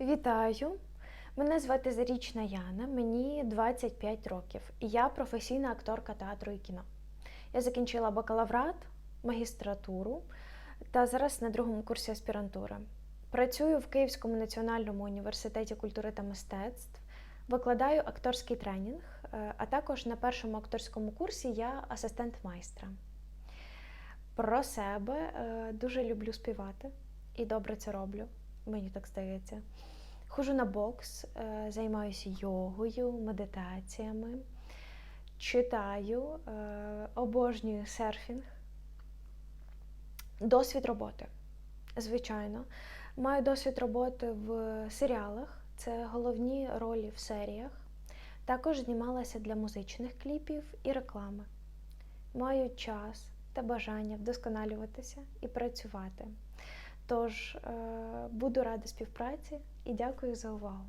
Вітаю! Мене звати Зарічна Яна, мені 25 років, і я професійна акторка театру і кіно. Я закінчила бакалаврат, магістратуру та зараз на другому курсі аспірантури. Працюю в Київському національному університеті культури та мистецтв, викладаю акторський тренінг, е, а також на першому акторському курсі я асистент майстра. Про себе е, дуже люблю співати і добре це роблю, мені так здається. Хожу на бокс, е, займаюся йогою, медитаціями, читаю, е, обожнюю серфінг. Досвід роботи. Звичайно. Маю досвід роботи в серіалах, це головні ролі в серіях. Також знімалася для музичних кліпів і реклами. Маю час та бажання вдосконалюватися і працювати. Тож е, буду рада співпраці і дякую за увагу.